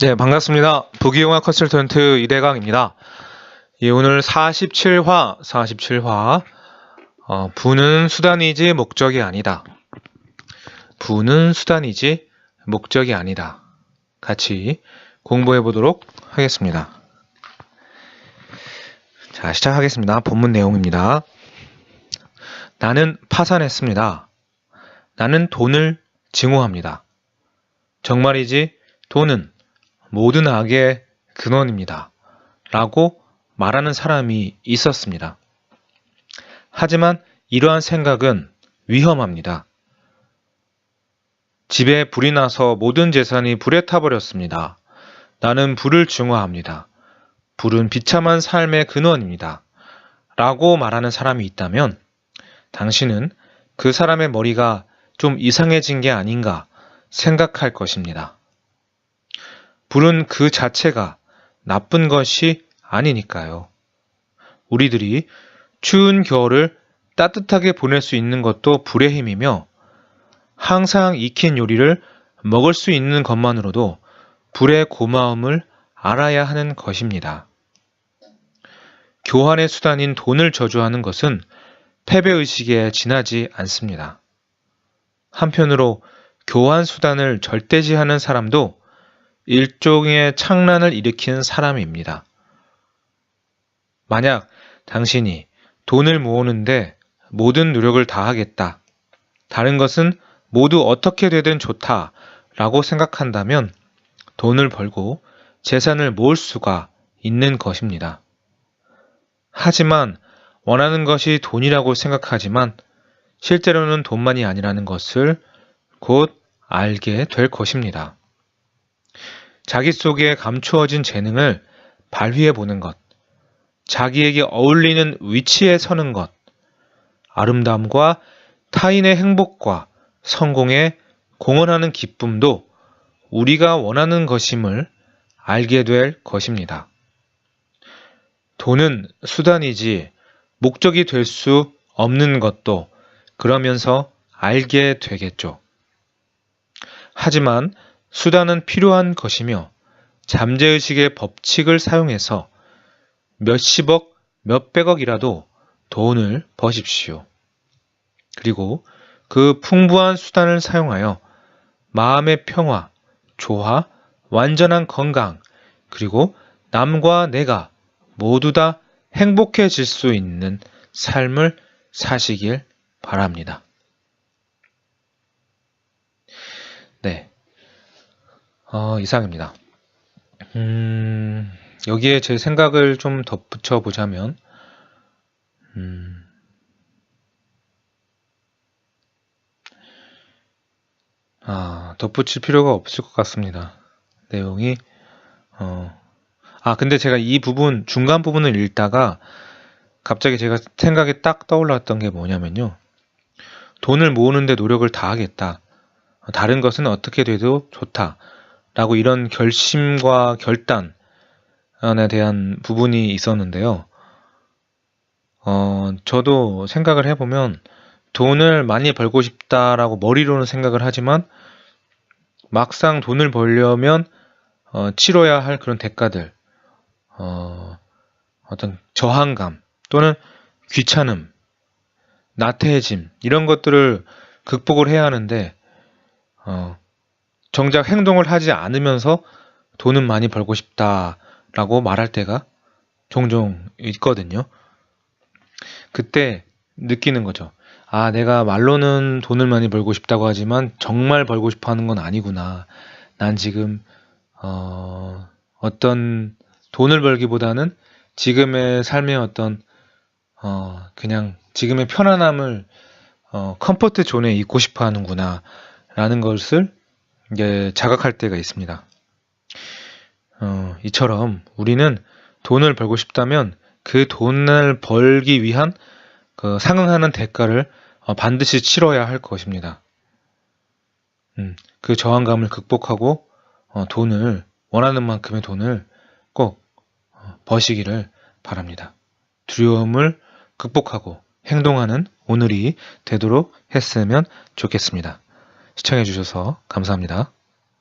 네, 반갑습니다. 부기용화 컨설턴트 이대강입니다. 예, 오늘 47화, 47화, 어, 부는 수단이지 목적이 아니다. 부는 수단이지 목적이 아니다. 같이 공부해 보도록 하겠습니다. 자, 시작하겠습니다. 본문 내용입니다. 나는 파산했습니다. 나는 돈을 증오합니다. 정말이지 돈은 모든 악의 근원입니다. 라고 말하는 사람이 있었습니다. 하지만 이러한 생각은 위험합니다. 집에 불이 나서 모든 재산이 불에 타버렸습니다. 나는 불을 증오합니다. 불은 비참한 삶의 근원입니다. 라고 말하는 사람이 있다면 당신은 그 사람의 머리가 좀 이상해진 게 아닌가 생각할 것입니다. 불은 그 자체가 나쁜 것이 아니니까요. 우리들이 추운 겨울을 따뜻하게 보낼 수 있는 것도 불의 힘이며 항상 익힌 요리를 먹을 수 있는 것만으로도 불의 고마움을 알아야 하는 것입니다. 교환의 수단인 돈을 저주하는 것은 패배의식에 지나지 않습니다. 한편으로 교환 수단을 절대시하는 사람도 일종의 창란을 일으키는 사람입니다. 만약 당신이 돈을 모으는데 모든 노력을 다하겠다. 다른 것은 모두 어떻게 되든 좋다. 라고 생각한다면 돈을 벌고 재산을 모을 수가 있는 것입니다. 하지만 원하는 것이 돈이라고 생각하지만 실제로는 돈만이 아니라는 것을 곧 알게 될 것입니다. 자기 속에 감추어진 재능을 발휘해 보는 것, 자기에게 어울리는 위치에 서는 것, 아름다움과 타인의 행복과 성공에 공헌하는 기쁨도 우리가 원하는 것임을 알게 될 것입니다. 돈은 수단이지 목적이 될 수 없는 것도 그러면서 알게 되겠죠. 하지만 수단은 필요한 것이며 잠재의식의 법칙을 사용해서 몇십억, 몇백억이라도 돈을 버십시오. 그리고 그 풍부한 수단을 사용하여 마음의 평화, 조화, 완전한 건강, 그리고 남과 내가 모두 다 행복해질 수 있는 삶을 사시길 바랍니다. 네. 어, 이상입니다. 음, 여기에 제 생각을 좀 덧붙여 보자면, 음, 아, 덧붙일 필요가 없을 것 같습니다. 내용이, 어, 아, 근데 제가 이 부분, 중간 부분을 읽다가 갑자기 제가 생각이 딱 떠올랐던 게 뭐냐면요. 돈을 모으는데 노력을 다 하겠다. 다른 것은 어떻게 돼도 좋다. 라고 이런 결심과 결단에 대한 부분이 있었는데요. 어, 저도 생각을 해보면 돈을 많이 벌고 싶다라고 머리로는 생각을 하지만 막상 돈을 벌려면 어, 치러야 할 그런 대가들, 어, 어떤 저항감 또는 귀찮음, 나태해짐 이런 것들을 극복을 해야 하는데 어, 정작 행동을 하지 않으면서 돈은 많이 벌고 싶다라고 말할 때가 종종 있거든요. 그때 느끼는 거죠. 아, 내가 말로는 돈을 많이 벌고 싶다고 하지만 정말 벌고 싶어 하는 건 아니구나. 난 지금, 어, 어떤 돈을 벌기보다는 지금의 삶의 어떤, 어, 그냥 지금의 편안함을, 어, 컴포트 존에 있고 싶어 하는구나. 라는 것을 이제 자각할 때가 있습니다. 어, 이처럼 우리는 돈을 벌고 싶다면 그 돈을 벌기 위한 그 상응하는 대가를 어, 반드시 치러야 할 것입니다. 음, 그 저항감을 극복하고 어, 돈을 원하는 만큼의 돈을 꼭 어, 버시기를 바랍니다. 두려움을 극복하고 행동하는 오늘이 되도록 했으면 좋겠습니다. 시청해주셔서 감사합니다.